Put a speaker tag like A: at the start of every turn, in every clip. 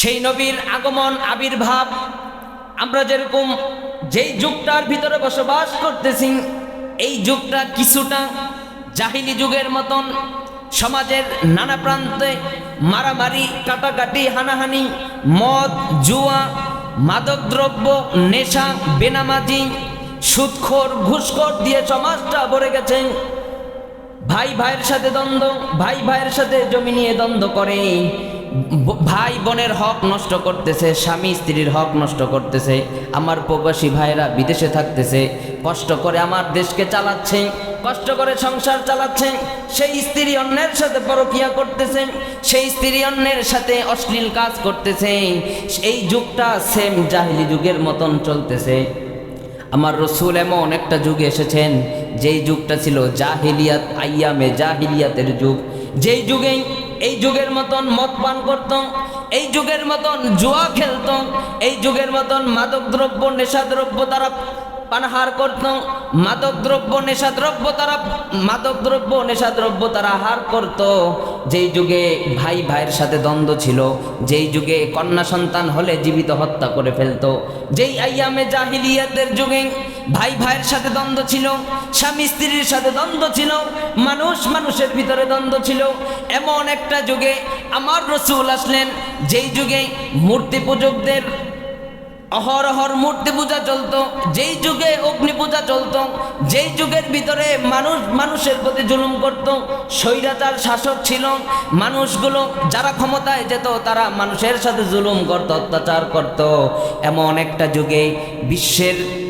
A: সেই নবীর আগমন, আবির্ভাব, আমরা যেরকম যেই যুগটার ভিতরে বসবাস করতেছি, এই যুগটা কিছুটা জাহিলি যুগের মতন, সমাজের নানা প্রান্তে মারামারি, কাটাকাটি, হানাহানি, মদ, জুয়া, মাদকদ্রব্য, নেশা, বেনামাজি সুদখোর ঘুষখোর দিয়ে সমাজটা ভরে গেছে। ভাই ভাইয়ের সাথে দ্বন্দ্ব, ভাই ভাইয়ের সাথে জমি নিয়ে দ্বন্দ্ব করে। ভাই বোনের হক নষ্ট করতেছে, স্বামী স্ত্রীর হক নষ্ট করতেছে, আমার প্রবাসী ভাইরা বিদেশে থাকতেছে, কষ্ট করে আমার দেশকে চালাচ্ছে, কষ্ট করে সংসার চালাচ্ছে, সেই স্ত্রী অন্যের সাথে পরকিয়া করতেছে, সেই স্ত্রী অন্যের সাথে অশ্লীল কাজ করতেছে, এই যুগটা সেম জাহিলি যুগের মতন চলতেছে। আমার রসুল এমন একটা যুগে এসেছেন, যেই যুগটা ছিল জাহিলিয়াত আইয়ামে জাহিলিয়াতের যুগ, যেই যুগে এই যুগের মতন মদ পান করত, এই যুগের মতন জুয়া খেলত, এই যুগের মতন মাদক মাদকদ্রব্য, নেশাদ্রব্য তারা পানাহার করত মাদকদ্রব্য, নেশাদ্রব্য তারা মাদকদ্রব্য, নেশাদ্রব্য তারা হার করত। যেই যুগে ভাই ভাইয়ের সাথে দ্বন্দ্ব ছিল, যেই যুগে কন্যা সন্তান হলে জীবিত হত্যা করে ফেলতো। যেই আইয়ামে জাহিলিয়াতের যুগে ভাই ভাইয়ের সাথে দ্বন্দ্ব ছিল, স্বামী স্ত্রীর সাথে দ্বন্দ্ব ছিল, মানুষ মানুষের ভিতরে দ্বন্দ্ব ছিল। এমন একটা যুগে আমার রসুল আসলেন, যেই যুগে মূর্তি পূজকদের অহরহর মূর্তি পূজা চলত, যেই যুগে অগ্নি পূজা চলত, যেই যুগের ভিতরে মানুষ, মানুষের প্রতি জুলুম করত, স্বৈরাচার শাসক ছিল, মানুষগুলো যারা ক্ষমতায় যেত, তারা মানুষের সাথে জুলুম করত, অত্যাচার করত। এমন একটা যুগে বিশ্বের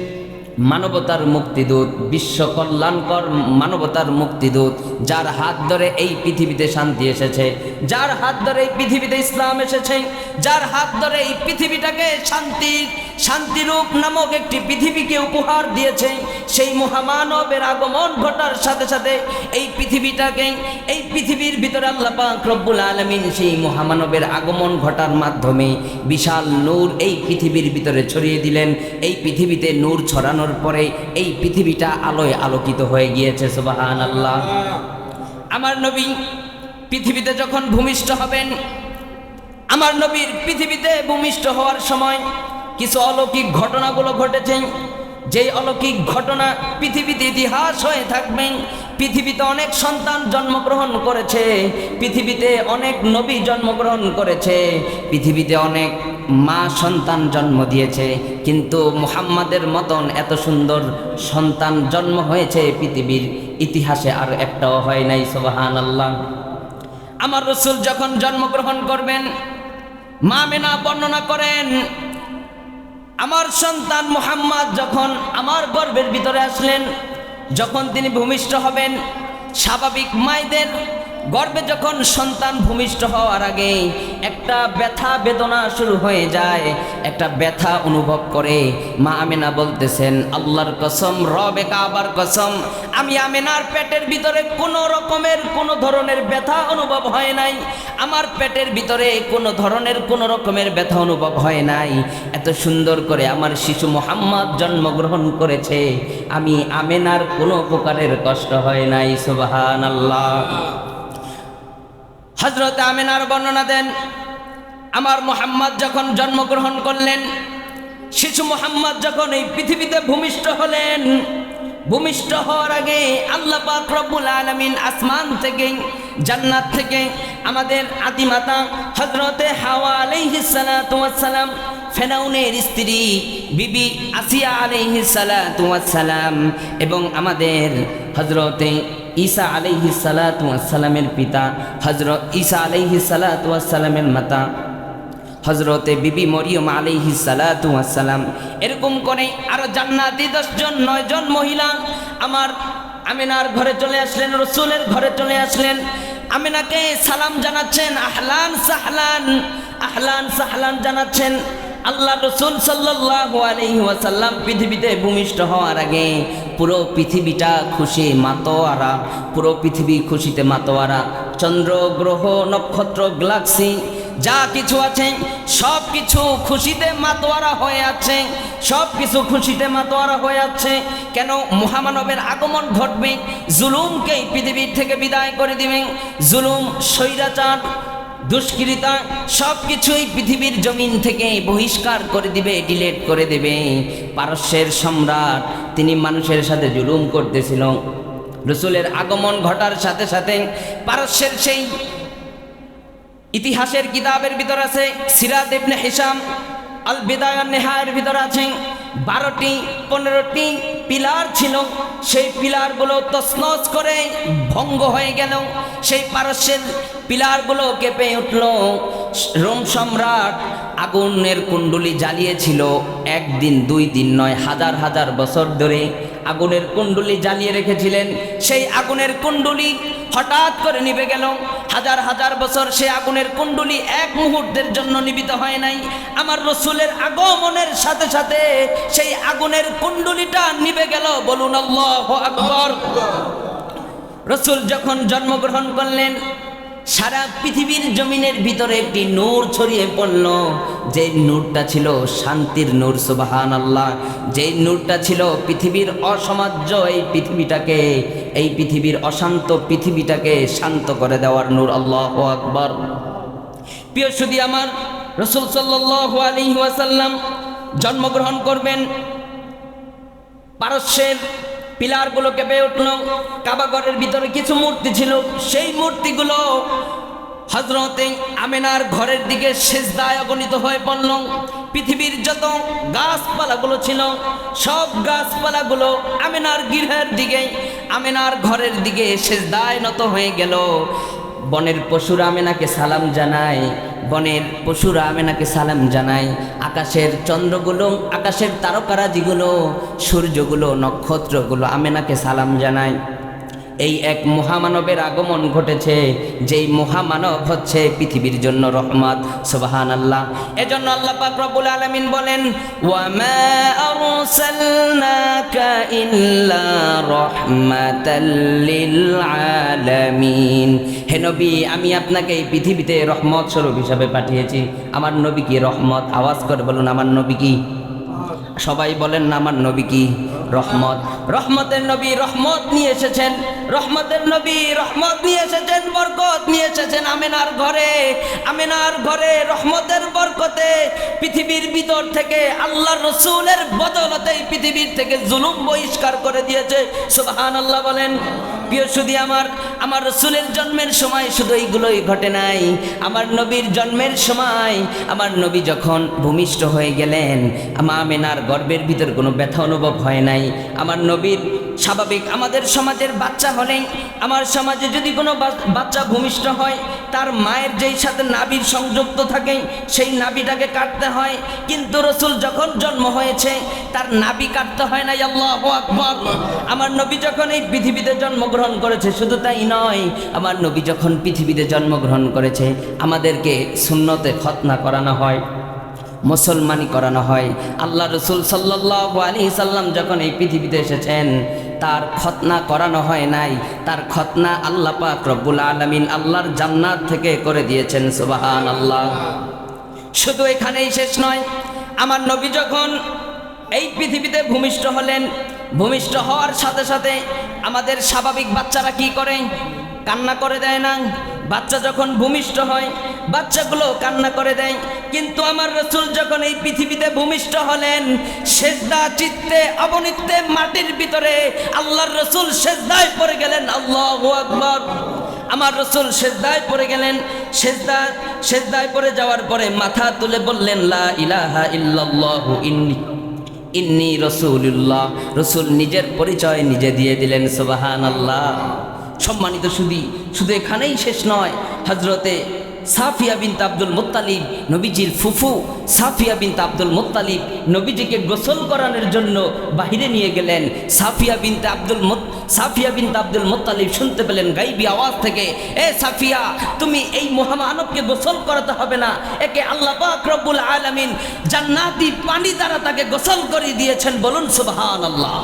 A: মানবতার মুক্তিদূত, বিশ্ব কল্যাণকর মানবতার মুক্তিদূত, যার হাত ধরে এই পৃথিবীতে শান্তি এসেছে, যার হাত ধরে এই পৃথিবীতে ইসলাম এসেছে, যার হাত ধরে এই পৃথিবীটাকে শান্তি, শান্তিরূপ নামক একটি পৃথিবীকে উপহার দিয়েছে, সেই মহামানবের আগমন ঘটার সাথে সাথে এই পৃথিবীটাকে, এই পৃথিবীর ভিতরে আল্লাহ পাক রব্বুল আলমিন সেই মহামানবের আগমন ঘটার মাধ্যমে বিশাল নূর এই পৃথিবীর ভিতরে ছড়িয়ে দিলেন, এই পৃথিবীতে নূর ছড়ানোর পরে এই পৃথিবীটা আলোয় আলোকিত হয়ে গিয়েছে সুবাহান আল্লাহ আমার নবী পৃথিবীতে যখন ভূমিষ্ঠ হবেন, আমার নবীর পৃথিবীতে ভূমিষ্ঠ হওয়ার সময় কিছু অলৌকিক ঘটনাগুলো ঘটেছে। যেই অলৌকিক ঘটনা পৃথিবীতে ইতিহাস হয়ে থাকবে, পৃথিবীতে অনেক সন্তান জন্মগ্রহণ করেছে, পৃথিবীতে অনেক নবী জন্মগ্রহণ করেছে, পৃথিবীতে অনেক মা সন্তান জন্ম দিয়েছে, কিন্তু মুহাম্মাদের মতন এত সুন্দর সন্তান জন্ম হয়েছে পৃথিবীর ইতিহাসে আর একটাও হয় নাই সোবাহান আল্লাহ আমার রসুল যখন জন্মগ্রহণ করবেন, মা মেনা বর্ণনা করেন, আমার সন্তান মোহাম্মদ যখন আমার গর্ভের ভিতরে আসলেন, যখন তিনি ভূমিষ্ঠ হবেন, স্বাভাবিক মায়েদের গর্ভে যখন সন্তান ভূমিষ্ঠ হওয়ার আগে একটা ব্যথা বেদনা শুরু হয়ে যায়, একটা ব্যথা অনুভব করে। মা আমেনা বলতেছেন, আল্লাহর কসম, রবে কাবার কসম, আমি আমেনার পেটের ভিতরে কোনো রকমের, কোনো ধরনের ব্যথা অনুভব হয় নাই। আমার পেটের ভিতরে কোনো ধরনের, কোনো রকমের ব্যথা অনুভব হয় নাই। এত সুন্দর করে আমার শিশু মোহাম্মদ জন্মগ্রহণ করেছে। আমি আমেনার কোনো প্রকারের কষ্ট হয় নাই সুবাহান আল্লাহ হজরত আমেনার বর্ণনা দেন, আমার মোহাম্মদ যখন জন্মগ্রহণ করলেন, শিশু মোহাম্মদ যখন এই পৃথিবীতে ভূমিষ্ঠ হলেন, ভূমিষ্ঠ হওয়ার আগে আল্লাহ রব্বুল আলামিন আসমান থেকে, জান্নাত থেকে আমাদের আদিমাতা হজরতে হাওয়া আলাইহিস সালাতু ওয়াস সালাম, ফেরাউনের স্ত্রী বিবি আসিয়া আলাইহিস সালাতু ওয়াস সালাম এবং আমাদের হজরতে ঈসা আলাইহিস সালাতু ওয়াস সালামের পিতা হজরত ঈসা আলাইহিস সালাতু ওয়াস সালামের মাতা হজরতে বিবি মরিয়ম আলাইহি সালাম এরকম করে আরও জান্নাতি দশজন, নয়জন মহিলা আমার আমিনার ঘরে চলে আসলেন, রসুলের ঘরে চলে আসলেন। আমিনাকে সালাম জানাচ্ছেন, আহলান সাহলান আহলান সাহলান জানাচ্ছেন। আল্লাহ রসুল ওয়াসাল্লাম পৃথিবীতে ভূমিষ্ঠ হওয়ার আগে পুরো পৃথিবীটা খুশি মাতোয়ারা, পুরো পৃথিবী খুশিতে মাতোয়ারা। চন্দ্র, গ্রহ, নক্ষত্র, গ্যালাক্সি, যা কিছু আছে সব কিছু খুশিতে মাতোয়ারা হয়ে আছে সব কিছু খুশিতে মাতোয়ারা হয়ে আছে। কেন মহামানবের আগমন ঘটবে? জুলুমকে পৃথিবীর থেকে বিদায় করে দিবে। জুলুম, স্বৈরাচার দুষ্কৃতা সব কিছুই পৃথিবীর জমিন থেকে বহিষ্কার করে দিবে, ডিলেট করে দেবে। পারস্যের সম্রাট, তিনি মানুষের সাথে জুলুম করতেছিল। রসুলের আগমন ঘটার সাথে সাথে পারস্যের সেই ইতিহাসের কিতাবের ভিতর আছে, সিরাত ইবনে হিসাম আল বিদায়ান নেহায়ের ভিতর আছে, বারোটি, পনেরোটি পিলার ছিল, সেই পিলারগুলো তসনস করে ভঙ্গ হয়ে গেল। সেই পারস্যের পিলারগুলো কেঁপে উঠল। রোম সম্রাট আগুনের কুণ্ডুলি জ্বালিয়েছিল। একদিন, দুই দিন নয়, হাজার হাজার বছর ধরে আগুনের কুণ্ডুলি জ্বালিয়ে রেখেছিলেন। সেই আগুনের কুণ্ডুলি হঠাৎ করে নিভে গেল। হাজার হাজার বছর সে আগুনের কুণ্ডুলি এক মুহূর্তের জন্য নিবিত হয় নাই। আমার রসুলের আগমনের সাথে সাথে সেই আগুনের কুণ্ডুলিটা নিভে গেল। বলুন আল্লাহ আকবর। রসুল যখন জন্মগ্রহণ করলেন সারা পৃথিবীর জমিনের ভিতরে একটি নূর ছড়িয়ে পড়ল। যে নূরটা ছিল শান্তির নূর সুবাহান আল্লাহ যেই নূরটা ছিল পৃথিবীর অসমাজ্য এই পৃথিবীটাকে, এই পৃথিবীর অশান্ত পৃথিবীটাকে শান্ত করে দেওয়ার নূর, আল্লাহ আকবর। প্রিয় সুদি আমার, রসুল সাল্লাহ আলী ওয়াসাল্লাম জন্মগ্রহণ করবেন পারস্যের পিলারগুলো কেঁপে উঠল। কাবাগরের ভিতরে কিছু মূর্তি ছিল। সেই মূর্তিগুলো হজরতে আমেনার ঘরের দিকে শেষদায় অগণিত হয়ে পড়ল। পৃথিবীর যত গাছপালাগুলো ছিল, সব গাছপালাগুলো আমেনার গৃহের দিকে, আমেনার ঘরের দিকে শেষদায় নত হয়ে গেল। বনের পশুরা আমেনাকে সালাম জানায়, বনের পশুরা আমেনাকে সালাম জানায়। আকাশের চন্দ্রগুলো, আকাশের তারকারাজিগুলো, সূর্যগুলো, নক্ষত্রগুলো আমেনাকে সালাম জানায়। এই এক মহামানবের আগমন ঘটেছে, যেই মহামানব হচ্ছে পৃথিবীর জন্য রহমত। সুবাহান আল্লাহ এজন্য আল্লাহ পাক রব্বুল আলামিন বলেন, ওয়ামা আরসালনাকা ইল্লা রাহমাতাল লিল আলামিন হে নবী, আমি আপনাকে এই পৃথিবীতে রহমত স্বরূপ হিসাবে পাঠিয়েছি। আমার নবী কি রহমত? আওয়াজ করে বলুন, আমার নবী কি? সবাই বলেন না আমার নবী কি? রহমত। রহমতের নবী রহমত নিয়ে এসেছেন, রহমতের নবী রহমত নিয়ে এসেছেন, বরকত নিয়ে এসেছেন আমেনার ঘরে। আমেনার ঘরে রহমতের বরকতে পৃথিবীর ভিতর থেকে আল্লাহ রসুলের বদলতেই পৃথিবীর থেকে জুলুম বহিষ্কার করে দিয়েছে। সুবহান আল্লাহ বলেন প্রিয়, শুধু আমার আমার রসুলের জন্মের সময় শুধু এইগুলোই ঘটে নাই। আমার নবীর জন্মের সময়, আমার নবী যখন ভূমিষ্ঠ হয়ে গেলেন, আমার মেনার গর্বের ভিতর কোনো ব্যথা অনুভব হয় নাই। আমার নবীর স্বাভাবিক। আমাদের সমাজের বাচ্চা হলে আমার সমাজে যদি কোনো বাচ্চা ভূমিষ্ঠ হয়, তার মায়ের যেই সাথে নাবির সংযুক্ত থাকে, সেই নাবিটাকে কাটতে হয়। কিন্তু রসুল যখন জন্ম হয়েছে, তার নাবি কাটতে হয় না আল্লাহ আকবর। আমার নবী যখন এই পৃথিবীতে জন্মগ্রহণ করেছে, শুধু তাই নয়, আমার নবী যখন পৃথিবীতে জন্মগ্রহণ করেছে, আমাদেরকে শূন্যতে খতনা করানো হয়, মুসলমানি করানো হয়। আল্লাহ রসুল সাল্লাহ আলী সাল্লাম যখন এই পৃথিবীতে এসেছেন তার খতনা করানো হয় নাই। তার খতনা আল্লাহ পাক রব্বুল আলমিন আল্লাহর জান্নাত থেকে করে দিয়েছেন সুবাহান আল্লাহ শুধু এখানেই শেষ নয়, আমার নবী যখন এই পৃথিবীতে ভূমিষ্ঠ হলেন, ভূমিষ্ঠ হওয়ার সাথে সাথে আমাদের স্বাভাবিক বাচ্চারা কি করে? কান্না করে দেয় না। বাচ্চা যখন ভূমিষ্ঠ হয় বাচ্চাগুলো কান্না করে দেয়। কিন্তু আমার রসুল যখন এই পৃথিবীতে ভূমিষ্ঠ হলেন, সেজদা চিত্তে, অবনিত্তে মাটির ভিতরে আল্লাহর রসুল সেজদায় পড়ে গেলেন। আল্লাহ আকবর। আমার রসুল সেজদায় পড়ে গেলেন। সেজদা, সেজদায় পড়ে যাওয়ার পরে মাথা তুলে বললেন, লা ইলাহা ইল্লাল্লাহু ইন্নি ইন্নি রসুল্লাহ রসুল নিজের পরিচয় নিজে দিয়ে দিলেন সুবাহান আল্লাহ সম্মানিত সুদী, শুধু এখানেই শেষ নয় হজরতে সাফিয়া বিনতে আব্দুল মোত্তালিব, নবীজির ফুফু সাফিয়া বিনতে আব্দুল মোত্তালিব নবীজিকে গোসল করানোর জন্য বাহিরে নিয়ে গেলেন। সাফিয়া বিনতে আব্দুল সাফিয়া বিনতে আব্দুল মোত্তালিব শুনতে পেলেন গাইবি আওয়াজ থেকে, এ সাফিয়া, তুমি এই মহামানবকে গোসল করাতে হবে না। একে আল্লাহ রব্বুল আলামিন জান্নাতি পানি দ্বারা তাকে গোসল করে দিয়েছেন। বলুন সুবহান আল্লাহ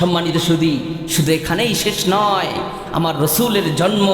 A: সম্মানিত সুদী শুধু এখানেই শেষ নয়, আমার রসুলের জন্ম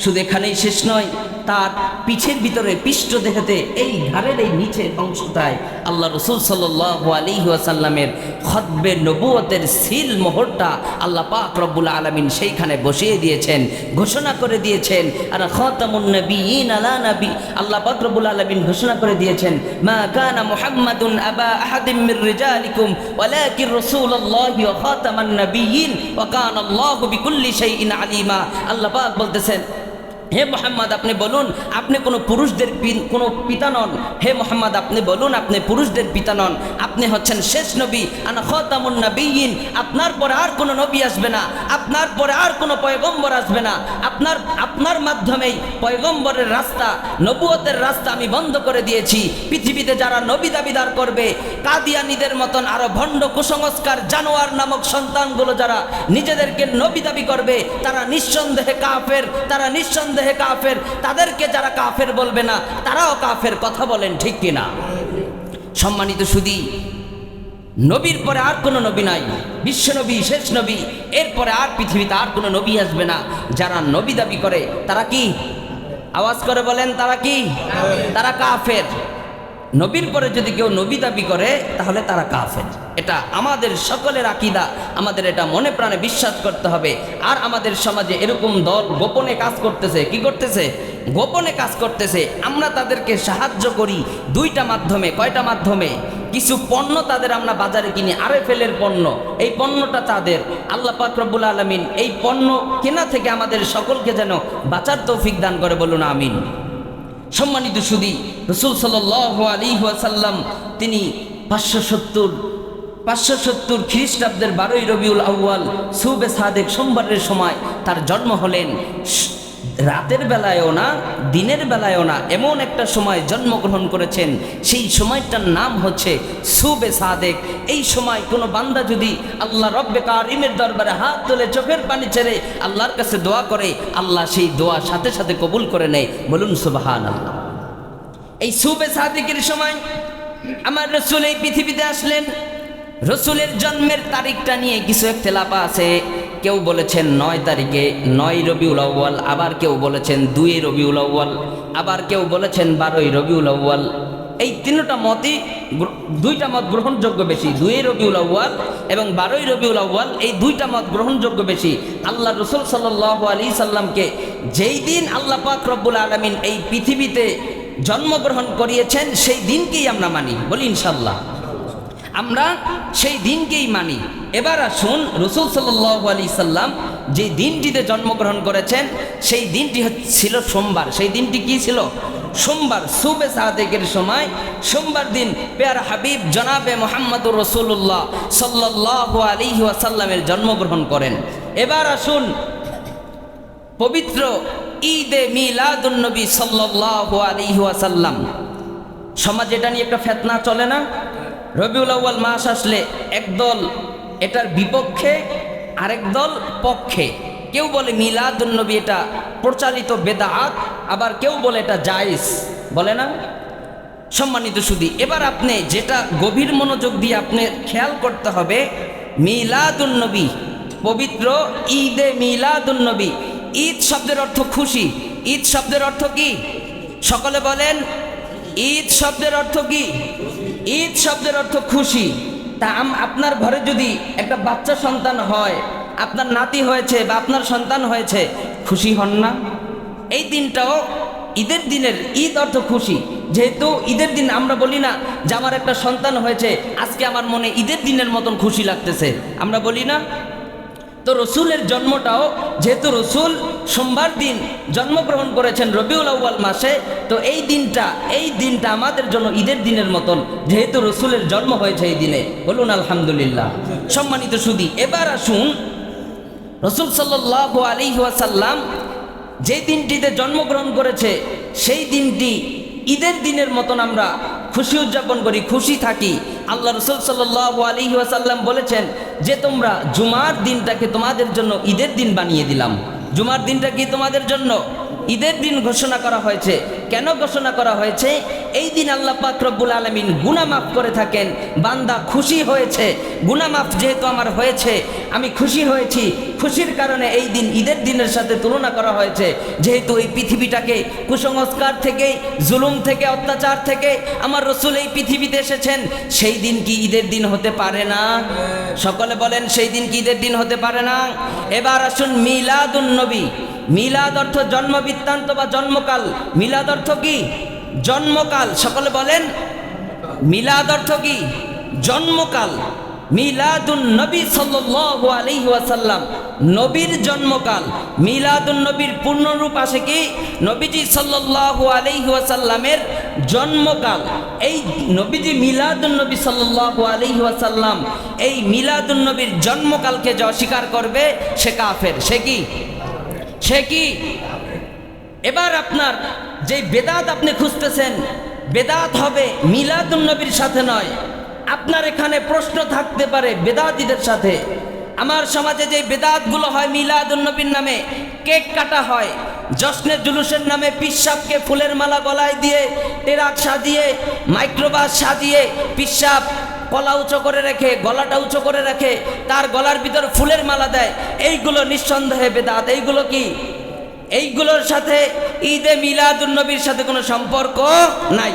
A: শুধু এখানেই শেষ নয়, তার পিছের ভিতরে পৃষ্ঠ দেখাতে এই ঘাড়ের এই নিচের অংশটায় আল্লাহ রসুল সাল্লাহ আলী আসাল্লামের খদ্বে নবুয়তের সিল মোহরটা আল্লাহ পাক রব্বুল আলমিন সেইখানে বসিয়ে দিয়েছেন, ঘোষণা করে দিয়েছেন, আর খতামুন নবীন আলা নবী। আল্লাহ পাক রব্বুল আলমিন ঘোষণা করে দিয়েছেন, মা কানা মুহাম্মাদুন আবা আহাদিম মির রিজালিকুম ওয়ালাকিন রাসূলুল্লাহি ওয়া খাতামান নবিয়্যিন ওয়া কানা আল্লাহু বিকুল্লি শাইইন আলিমা। আল্লাহ পাক বলতেছেন হে মোহাম্মদ, আপনি বলুন, আপনি কোনো পুরুষদের কোনো পিতা নন। হে মোহাম্মদ, আপনি বলুন, আপনি পুরুষদের পিতা নন। আপনি হচ্ছেন শেষ নবী। আনা খতামুন আপনার পরে আর কোনো নবী আসবে না। আপনার পরে আর কোনো পয়গম্বর আসবে না। আপনার আপনার মাধ্যমেই পয়গম্বরের রাস্তা, নবুয়তের রাস্তা আমি বন্ধ করে দিয়েছি। পৃথিবীতে যারা নবী দাবিদার করবে, কাদিয়ানিদের মতন আরও ভণ্ড কুসংস্কার, জানোয়ার নামক সন্তানগুলো যারা নিজেদেরকে নবী দাবি করবে, তারা নিঃসন্দেহে কাফের, তারা নিঃসন্দেহে কাফের, তাদেরকে যারা কাফের বলবে না, তারাও কাফের, কথা বলেন ঠিক কিনা? সম্মানিত সুদী, নবীর পরে আর কোনো নবী নাই, বিশ্ব নবী, শেষ নবী, এরপরে আর পৃথিবীতে আর কোনো নবী আসবে না। যারা নবী দাবি করে, তারা কি? আওয়াজ করে বলেন, তারা কি? তারা কাফের। নবীর পরে যদি কেউ নবী দাবি করে, তাহলে তারা কাফের। এটা আমাদের সকলের আকিদা, আমাদের এটা মনে প্রাণে বিশ্বাস করতে হবে। আর আমাদের সমাজে এরকম দল গোপনে কাজ করতেছে, কি করতেছে? গোপনে কাজ করতেছে। আমরা তাদেরকে সাহায্য করি দুইটা মাধ্যমে, কয়টা মাধ্যমে? কিছু পণ্য তাদের আমরা বাজারে কিনি আরে ফেলের পণ্য। এই পণ্যটা তাদের। আল্লাহ পাক রব্বুল আলমিন এই পণ্য কেনা থেকে আমাদের সকলকে যেন বাঁচার তৌফিক দান করে বলুন, আমিন। সম্মানিত সুদি রসুল সাল আলী ওয়াসাল্লাম, তিনি পাঁচশো সত্তর পাঁচশো সত্তর খ্রিস্টাব্দের বারোই রবিউল আউ্য়াল সুবে সাদেক সোমবারের সময় তার জন্ম হলেন রাতের বেলায়ও না, দিনের বেলায়ও না, এমন একটা সময় জন্মগ্রহণ করেছেন। সেই সময়টার নাম হচ্ছে সুবে সাদেক। এই সময় কোনো বান্দা যদি আল্লাহ রব্বে কারিমের দরবারে হাত তুলে চোখের পানি ছেড়ে আল্লাহর কাছে দোয়া করে, আল্লাহ সেই দোয়া সাথে সাথে কবুল করে নেয়, বলুন সুবাহান এই সুবে সাদেকের সময় আমার রসুল এই পৃথিবীতে আসলেন। রসুলের জন্মের তারিখটা নিয়ে কিছু একতেলাপা আছে। কেউ বলেছেন নয় তারিখে, নয় রবিউল আউ্য়াল, আবার কেউ বলেছেন দুই রবিউল আউ্য়াল, আবার কেউ বলেছেন বারোই রবিউল আউ্য়াল। এই তিনটা মতই দুইটা মত গ্রহণযোগ্য বেশি, দুই রবিউল আউ্য়াল এবং বারোই রবিউল আউ্য়াল। এই দুইটা মত গ্রহণযোগ্য বেশি। আল্লাহ রসুল সাল্লাহ আলী সাল্লামকে যেই দিন আল্লাহ পাক রব্বুল আলমিন এই পৃথিবীতে জন্মগ্রহণ করিয়েছেন, সেই দিনকেই আমরা মানি, বলি ইনশাল্লাহ আমরা সেই দিনকেই মানি। এবার আসুন রসুল সাল্লাহ আলী সাল্লাম যে দিনটিতে জন্মগ্রহণ করেছেন, সেই দিনটি ছিল সোমবার। সেই দিনটি কি ছিল? সোমবার, সুবে সাদেকের সময়। সোমবার দিন পেয়ার হাবিব জনাবে মোহাম্মদুর রসুল্লাহ সাল্লাহ আলী ওয়াসাল্লামের জন্মগ্রহণ করেন। এবার আসুন পবিত্র ঈদে মিলাদুন্নবী সাল্লাহ আলী ওয়াসাল্লাম। সমাজ এটা নিয়ে একটা ফেতনা চলে না? রবিউল আউ্য়াল মাস আসলে একদল এটার বিপক্ষে আরেক দল পক্ষে। কেউ বলে মিলাদুন্নবী এটা প্রচারিত বেদাত, আবার কেউ বলে এটা জায়েজ। বলে না? সম্মানিত সুদী, এবার আপনি যেটা গভীর মনোযোগ দিয়ে আপনি খেয়াল করতে হবে মিলাদুন্নবী পবিত্র ঈদে মিলাদুন্নবী ঈদ শব্দের অর্থ খুশি, ঈদ শব্দের অর্থ কি? সকলে বলেন, ঈদ শব্দের অর্থ কি? ঈদ শব্দের অর্থ খুশি। তা আপনার ঘরে যদি একটা বাচ্চা সন্তান হয়, আপনার নাতি হয়েছে বা আপনার সন্তান হয়েছে, খুশি হন না? এই দিনটাও ঈদের দিনের ঈদ অর্থ খুশি। যেহেতু ঈদের দিন আমরা বলি না যে আমার একটা সন্তান হয়েছে, আজকে আমার মনে ঈদের দিনের মতন খুশি লাগতেছে। আমরা বলি না তো রসুলের জন্মটাও যেহেতু রসুল সোমবার দিন জন্মগ্রহণ করেছেন রবিউল আউ্য়াল মাসে, তো এই দিনটা এই দিনটা আমাদের জন্য ঈদের দিনের মতন যেহেতু রসুলের জন্ম হয়েছে এই দিনে। বলুন, আলহামদুলিল্লাহ। সম্মানিত সুদী, এবার আসুন রসুল সাল্লাহ আলী ওয়াসাল্লাম যে দিনটিতে জন্মগ্রহণ করেছে, সেই দিনটি ঈদের দিনের মতন আমরা খুশি উদযাপন করি, খুশি থাকি। আল্লাহ রসুল সাল্লাহ আলী ওয়াসাল্লাম বলেছেন যে তোমরা জুমার দিনটাকে তোমাদের জন্য ঈদের দিন বানিয়ে দিলাম। জুমার দিনটা কি তোমাদের জন্য? ঈদের দিন ঘোষণা করা হয়েছে। কেন ঘোষণা করা হয়েছে? এই দিন আল্লাহ পাক রব্বুল আলমিন গুনা মাফ করে থাকেন। বান্দা খুশি হয়েছে। গুনা মাফ যেহেতু আমার হয়েছে, আমি খুশি হয়েছি। খুশির কারণে এই দিন ঈদের দিনের সাথে তুলনা করা হয়েছে। যেহেতু এই পৃথিবীটাকে কুসংস্কার থেকে, জুলুম থেকে, অত্যাচার থেকে আমার রসুল এই পৃথিবীতে এসেছেন, সেই দিন কি ঈদের দিন হতে পারে না? সকলে বলেন, সেই দিন কি ঈদের দিন হতে পারে না? এবার আসুন মিলাদুন নবী। মিলাদ অর্থ জন্ম বৃত্তান্ত বা জন্মকাল। মিলাদ অর্থ কি? জন্মকাল। সকলে বলেন, মিলাদ অর্থ কি? জন্মকাল। মিলাদুন নবী সাল্লাল্লাহু আলাইহি ওয়াসাল্লাম, নবীর জন্মকাল। মিলাদুন নবীর পূর্ণরূপ আসে কি? নবীজি সাল্লাল্লাহু আলাইহি ওয়াসাল্লামের জন্মকাল। এই নবীজি মিলাদুন নবী সাল্লাল্লাহু আলাইহি ওয়াসাল্লাম, এই মিলাদুন নবীর জন্মকালকে যে অস্বীকার করবে, সে কাফের। সে কি? সে কি? এবার আপনার যে বেদাত আপনি খুঁজতেছেন, বেদাত হবে মিলাদুন নবীর সাথে নয়। আপনার এখানে প্রশ্ন থাকতে পারে বেদাতিদের সাথে। আমার সমাজে যে বেদাতগুলো হয় মিলাদুন নবীর নামে, কেক কাটা হয়, জশ্নের জুলুসের নামে পিসাবকে ফুলের মালা গলায় দিয়ে, টেরাক সাজিয়ে, মাইক্রোবাস সাজিয়ে, পিসাব গলা উঁচু করে রেখে, গলাটা উঁচু করে রেখে, তার গলার ভিতর ফুলের মালা দেয়। এইগুলো নিঃসন্দেহে বেদাত। এইগুলো কি? এইগুলোর সাথে ঈদে মিলাদুন্নবীর সাথে কোনো সম্পর্ক নাই।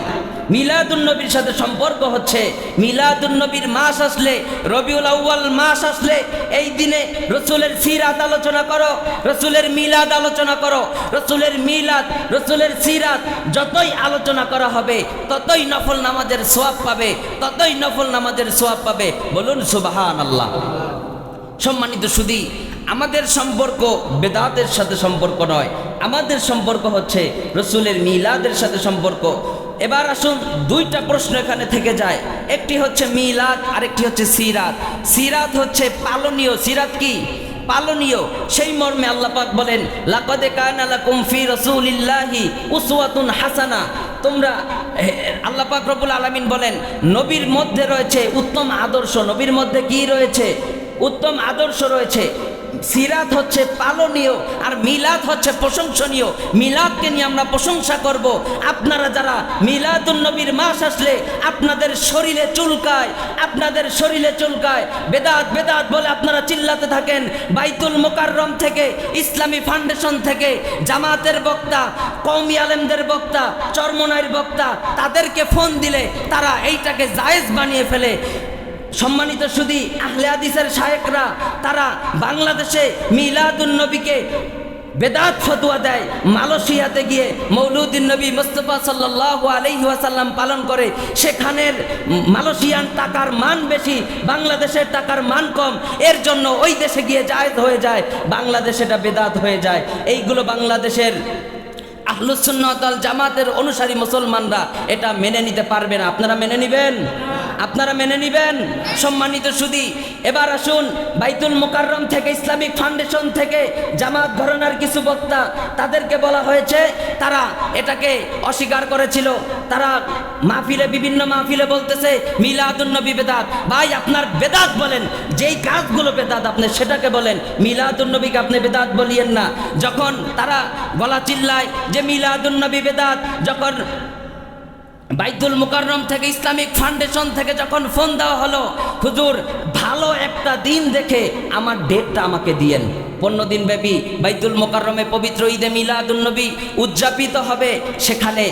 A: মিলাদুন্নবীর সাথে সম্পর্ক হচ্ছে। মিলাদুন্নবীর মাস আসলে, রবিউল আউ্য়াল মাস আসলে, এই দিনে রসুলের সিরাত আলোচনা করো, রসুলের মিলাদ আলোচনা করো, রসুলের মিলাদ, রসুলের সিরাত, যতই আলোচনা করা হবে, ততই নফল নামাজের সোয়াব পাবে, ততই নফল নামাজের সোয়াব পাবে। বলুন সুবাহান আল্লাহ সম্মানিত সুদী, আমাদের সম্পর্ক বেদাতের সাথে সম্পর্ক নয়, আমাদের সম্পর্ক হচ্ছে রসুলের মিলাদের সাথে সম্পর্ক। এবার আসুন দুইটা প্রশ্ন এখানে থেকে যায়। একটি হচ্ছে মিলাদ আরেকটি হচ্ছে সিরাত। সিরাত হচ্ছে পালনীয়। সিরাত কি? পালনীয়। সেই মর্মে আল্লাহ পাক বলেন লাকাদে কানা লাকুম ফি রাসূলিল্লাহি উসওয়াতুন হাসানা। তোমরা হে, আল্লাহ পাক রব্বুল আলামিন বলেন নবীর মধ্যে রয়েছে উত্তম আদর্শ। নবীর মধ্যে কি রয়েছে? উত্তম আদর্শ রয়েছে। সিরাত হচ্ছে পালনীয় আর মিলাদ হচ্ছে প্রশংসনীয়। মিলাদকে নিয়ে আমরা প্রশংসা করব। আপনারা যারা মিলাদুন নবীর মাস আসলে আপনাদের শরীরে চুলকায়, আপনাদের শরীরে চুলকায়, বেদাত বেদাত বলে আপনারা চিল্লাতে থাকেন, বাইতুল মোকাররম থেকে, ইসলামী ফাউন্ডেশন থেকে, জামাতের বক্তা কৌমি আলেমদের বক্তা, চরমনাইয়ের বক্তা, তাদেরকে ফোন দিলে তারা এইটাকে জায়েজ বানিয়ে ফেলে। সম্মানিত সুদী আহলে হাদিসের শায়েকরা, তারা বাংলাদেশে মিলাদুন নবীকে বেদাত ফতুয়া দেয়, মালয়েশিয়াতে গিয়ে মৌলুদ্দিন নবী মুস্তফা সাল্লাহ ওয়াসাল্লাম পালন করে। সেখানের মালয়েশিয়ান টাকার মান বেশি, বাংলাদেশের টাকার মান কম, এর জন্য ওই দেশে গিয়ে জায়েজ হয়ে যায়, বাংলাদেশে এটা বেদাত হয়ে যায়। এইগুলো বাংলাদেশের আহলুসুন্নতাল জামাতের অনুসারী মুসলমানরা এটা মেনে নিতে পারবে না। আপনারা মেনে নেবেন? আপনারা মেনে নেবেন। সম্মানিত সুদী, এবার আসুন বাইতুল মোকাররম থেকে, ইসলামিক ফাউন্ডেশন থেকে জামাত ঘরানার কিছু বক্তা, তাদেরকে বলা হয়েছে, তারা এটাকে অস্বীকার করেছিল। তারা মাহফিলে, বিভিন্ন মাহফিলে বলতেছে মিলাদুন্নবী বেদাত। ভাই, আপনার বেদাত বলেন, যেই কাজগুলো বেদাত আপনি সেটাকে বলেন। মিলাদুন্নবীকে আপনি বেদাত বলিয়েন না। যখন তারা গলা চিল্লায় যে মিলাদুন্নবী বেদাত, যখন বাইতুল মুকাররম থেকে ইসলামিক ফাউন্ডেশন থেকে যখন ফোন দেওয়া হলো, হুজুর, ভালো একটা দিন দেখে আমার ডেটটা আমাকে দিয়েন। পনেরো দিন ব্যাপী বাইদুল মোকাররমে পবিত্র ঈদে মিলাদুলনবী উদযাপিত হবে। সেখানে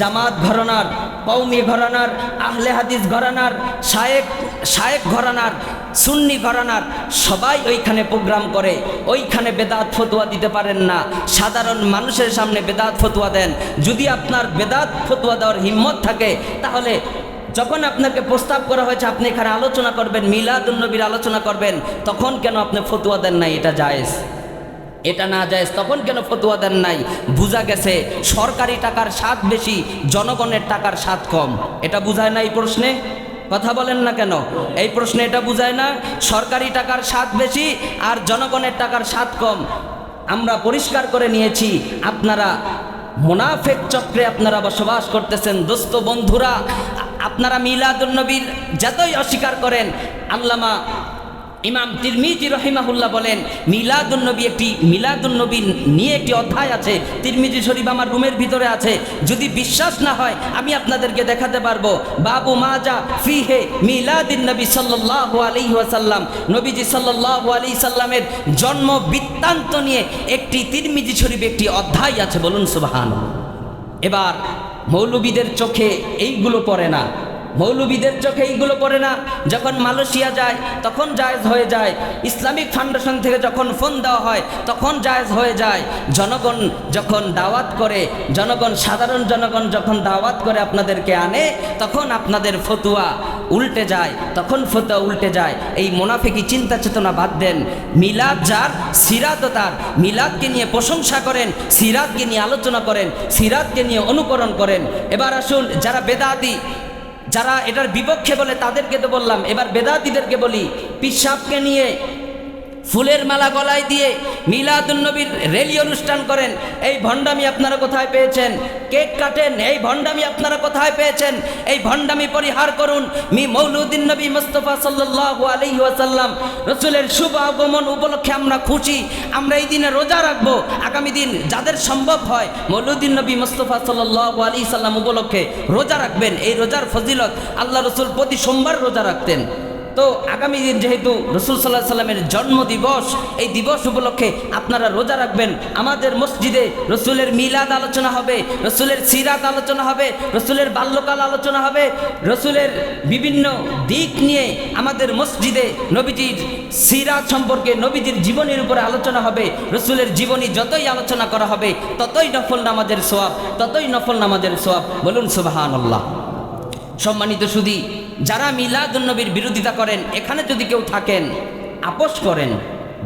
A: জামাত ঘরানার কৌমি ঘরানার, আহলে হাদিস ঘরানার শায়েক শায়েক ঘরানার সুন্নি ঘরানার সবাই ওইখানে প্রোগ্রাম করে, ওইখানে বেদাত ফতুয়া দিতে পারেন না। সাধারণ মানুষের সামনে বেদাত ফতুয়া দেন। যদি আপনার বেদাত ফতুয়া দেওয়ার হিম্মত থাকে, তাহলে যখন আপনাকে প্রস্তাব করা হয়েছে, আপনি এখানে আলোচনা করবেন মিলাদুন্নবীর আলোচনা করবেন, তখন কেন আপনি ফতুয়া দেন নাই? এটা জায়েজ। এটা না যায় তখন কেন ফতুয়া দেন নাই? বোঝা গেছে, সরকারি টাকার স্বাদ বেশি, জনগণের টাকার স্বাদ কম। এটা বুঝায় না এই প্রশ্নে? কথা বলেন না কেন? এই প্রশ্নে এটা বুঝায় না, সরকারি টাকার স্বাদ বেশি আর জনগণের টাকার স্বাদ কম। আমরা পরিষ্কার করে নিয়েছি, আপনারা মোনাফেক চক্রে আপনারা বসবাস করতেছেন, দোস্ত বন্ধুরা, আপনারা মিলাদুন্নবীর যতই অস্বীকার করেন, আল্লামা ইমাম তিরমিজি রহিমাহুল্লাহ বলেন, মিলাদুন্নবী একটি, মিলাদুন্নবী নিয়ে একটি অধ্যায় আছে, তিরমিজি শরীফ আমার রুমের ভিতরে আছে, যদি বিশ্বাস না হয়, আমি আপনাদেরকে দেখাতে পারব। বাবু মাজা ফিহে মিলাদিন নবী সাল্লাল্লাহু আলাইহি ওয়াসাল্লাম, নবীজি সাল্লাল্লাহু আলাইহি সাল্লামের জন্ম বৃত্তান্ত নিয়ে একটি তিরমিজি শরীফ একটি অধ্যায় আছে, বলুন সুবহানাল্লাহ। এবার মৌলবীদের চোখে এইগুলো পড়ে না। মৌলবীদের চোখে এইগুলো পড়ে না। যখন মালয়েশিয়া যায়, তখন জায়েজ হয়ে যায়। ইসলামিক ফাউন্ডেশন থেকে যখন ফোন দেওয়া হয়, তখন জায়েজ হয়ে যায়। জনগণ যখন দাওয়াত করে, জনগণ, সাধারণ জনগণ যখন দাওয়াত করে আপনাদেরকে আনে, তখন আপনাদের ফতুয়া উল্টে যায়, তখন ফতুয়া উল্টে যায়। এই মোনাফেকি চিন্তা চেতনা বাদ দেন। মিলাদ যার, সিরাতও তার। মিলাদকে নিয়ে প্রশংসা করেন, সিরাতকে নিয়ে আলোচনা করেন, সিরাতকে নিয়ে অনুকরণ করেন। এবার আসুন, যারা বেদাতি যারা এটার বিপক্ষে বলে তাদেরকে তো বললাম এবার বেদাতিদেরকে বলি পিসাবকে নিয়ে ফুলের মালা গলায় দিয়ে মিলাদুন্নবীর রেলি অনুষ্ঠান করেন। এই ভণ্ডামি আপনারা কোথায় পেয়েছেন? কেক কাটেন, এই ভণ্ডামি আপনারা কোথায় পেয়েছেন? এই ভণ্ডামি পরিহার করুন। মি মৌলুদ্দিন নবী মুস্তফা সাল্লাল্লাহু আলাইহি ওয়াসাল্লাম, রসুলের শুভ আগমন উপলক্ষে আমরা খুশি। আমরা এই দিনে রোজা রাখব। আগামী দিন যাদের সম্ভব হয়, মৌলুদ্দিন নবী মুস্তফা সাল্লাল্লাহু আলাইহি সাল্লাম উপলক্ষে রোজা রাখবেন। এই রোজার ফজিলত আল্লাহ রসুল প্রতি সোমবার রোজা রাখতেন। তো আগামী দিন যেহেতু রসুল সাল্লাহ সাল্লামের জন্ম দিবস এই দিবস উপলক্ষে আপনারা রোজা রাখবেন। আমাদের মসজিদে রসুলের মিলাদ আলোচনা হবে, রসুলের সিরাত আলোচনা হবে, রসুলের বাল্যকাল আলোচনা হবে, রসুলের বিভিন্ন দিক নিয়ে আমাদের মসজিদে নবীজির সিরাত সম্পর্কে নবীজির জীবনের উপরে আলোচনা হবে, রসুলের জীবনী যতই আলোচনা করা হবে, ততই নফল নামাজের সোয়াব, ততই নফল নামাজের সোয়াব। বলুন সুবাহান আল্লাহ সম্মানিত সুদী যারা মিলাদুন্নবীর বিরোধিতা করেন, এখানে যদি কেউ থাকেন, আপোষ করেন,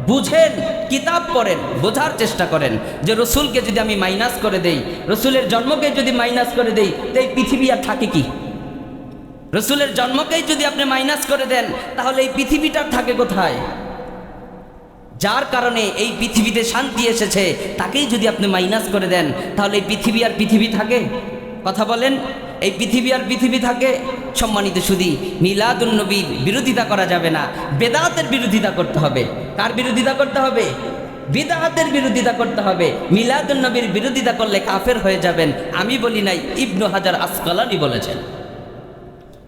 A: বুঝেন, কিতাব পড়েন, বোঝার চেষ্টা করেন যে রসুলকে যদি আমি মাইনাস করে দেই, রসুলের জন্মকে যদি মাইনাস করে দেই, তো এই পৃথিবী আর থাকে কি? রসুলের জন্মকেই যদি আপনি মাইনাস করে দেন, তাহলে এই পৃথিবীটার থাকে কোথায়? যার কারণে এই পৃথিবীতে শান্তি এসেছে, তাকেই যদি আপনি মাইনাস করে দেন, তাহলে এই পৃথিবী আর পৃথিবী থাকে? কথা বলেন? এই পৃথিবী আর পৃথিবী থাকে সম্মানিত সুদী মিলাদুন্নবীর বিরোধিতা করা যাবে না। বেদাতের বিরোধিতা করতে হবে। কার বিরোধিতা করতে হবে? বিদাহাতের বিরোধিতা করতে হবে। মিলাদুন্নবীর বিরোধিতা করলে কাফের হয়ে যাবেন। আমি বলি নাই, ইবনু হাজার আসকালানি বলেছেন।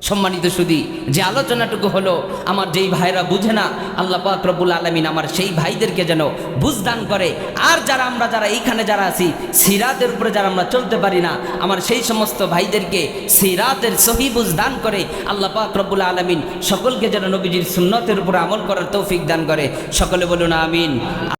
A: সম্মানিত সুদী যে আলোচনাটুকু হলো, আমার যেই ভাইরা বুঝে না, আল্লাহ পাক রব্বুল আলমিন আমার সেই ভাইদেরকে যেন বুঝদান করে। আর যারা আমরা যারা এইখানে যারা আছি, সিরাতের উপরে যারা আমরা চলতে পারি না, আমার সেই সমস্ত ভাইদেরকে সিরাতের সহি বুঝদান করে আল্লাহ পাক রব্বুল আলমিন সকলকে যেন নবীজির সুন্নতের উপরে আমল করার তৌফিক দান করে। সকলে বলুন, আমিন।